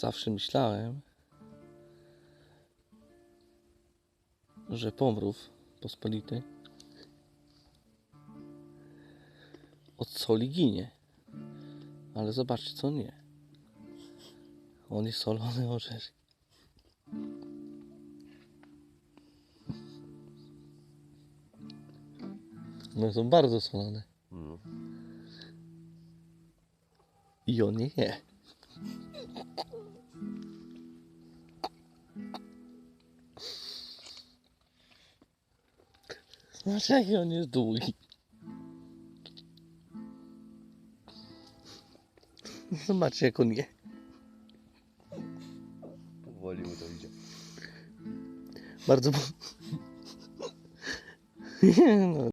Zawsze myślałem, że pomrów pospolity od soli ginie. Ale zobaczcie, co nie. On jest solony orzesz. No są bardzo solone. No. I on nie je. Znaczy jaki on jest długi. Zobaczcie jak on je. Powoli mu to idzie. Bardzo... No,